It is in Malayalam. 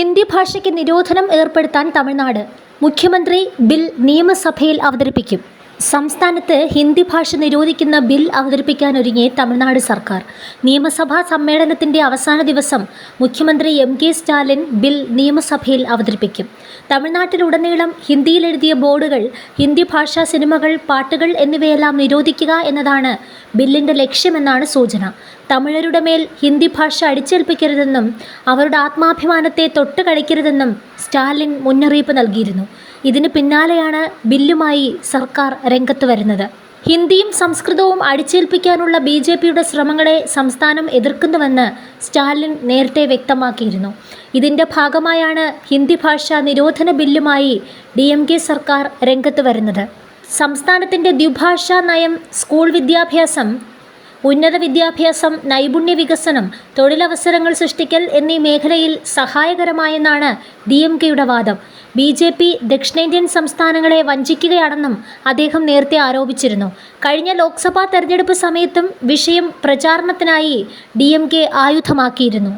ഹിന്ദി ഭാഷയ്ക്ക് നിരോധനം ഏർപ്പെടുത്താൻ തമിഴ്നാട്. മുഖ്യമന്ത്രി ബിൽ നിയമസഭയിൽ അവതരിപ്പിക്കും. സംസ്ഥാനത്ത് ഹിന്ദി ഭാഷ നിരോധിക്കുന്ന ബിൽ അവതരിപ്പിക്കാനൊരുങ്ങി തമിഴ്നാട് സർക്കാർ. നിയമസഭാ സമ്മേളനത്തിന്റെ അവസാന ദിവസം മുഖ്യമന്ത്രി എം കെ സ്റ്റാലിൻ ബിൽ നിയമസഭയിൽ അവതരിപ്പിക്കും. തമിഴ്നാട്ടിലുടനീളം ഹിന്ദിയിൽ എഴുതിയ ബോർഡുകൾ ഹിന്ദി ഭാഷാ സിനിമകൾ പാട്ടുകൾ എന്നിവയെല്ലാം നിരോധിക്കുക എന്നതാണ് ബില്ലിന്റെ ലക്ഷ്യമെന്നാണ് സൂചന. തമിഴരുടെ മേൽ ഹിന്ദി ഭാഷ അടിച്ചേൽപ്പിക്കരുതെന്നും അവരുടെ ആത്മാഭിമാനത്തെ തൊട്ട് കളിക്കരുതെന്നും സ്റ്റാലിൻ മുന്നറിയിപ്പ് നൽകിയിരുന്നു. ഇതിന് പിന്നാലെയാണ് ബില്ലുമായി സർക്കാർ രംഗത്ത് വരുന്നത്. ഹിന്ദിയും സംസ്കൃതവും അടിച്ചേൽപ്പിക്കാനുള്ള ബി ജെ പിയുടെ ശ്രമങ്ങളെ സംസ്ഥാനം എതിർക്കുന്നുവെന്ന് സ്റ്റാലിൻ നേരത്തെ വ്യക്തമാക്കിയിരുന്നു. ഇതിന്റെ ഭാഗമായാണ് ഹിന്ദി ഭാഷാ നിരോധന ബില്ലുമായി ഡി എം കെ സർക്കാർ രംഗത്ത് വരുന്നത്. സംസ്ഥാനത്തിന്റെ ദ്വിഭാഷാ നയം സ്കൂൾ വിദ്യാഭ്യാസം ഉന്നത വിദ്യാഭ്യാസം നൈപുണ്യ വികസനം തൊഴിലവസരങ്ങൾ സൃഷ്ടിക്കൽ എന്നീ മേഖലയിൽ സഹായകരമായെന്നാണ് ഡി എം കെയുടെ വാദം. ബി ജെ പി ദക്ഷിണേന്ത്യൻ സംസ്ഥാനങ്ങളെ വഞ്ചിക്കുകയാണെന്നും അദ്ദേഹം നേരത്തെ ആരോപിച്ചിരുന്നു. കഴിഞ്ഞ ലോക്സഭാ തെരഞ്ഞെടുപ്പ് സമയത്തും വിഷയം പ്രചാരണത്തിനായി ഡി ആയുധമാക്കിയിരുന്നു.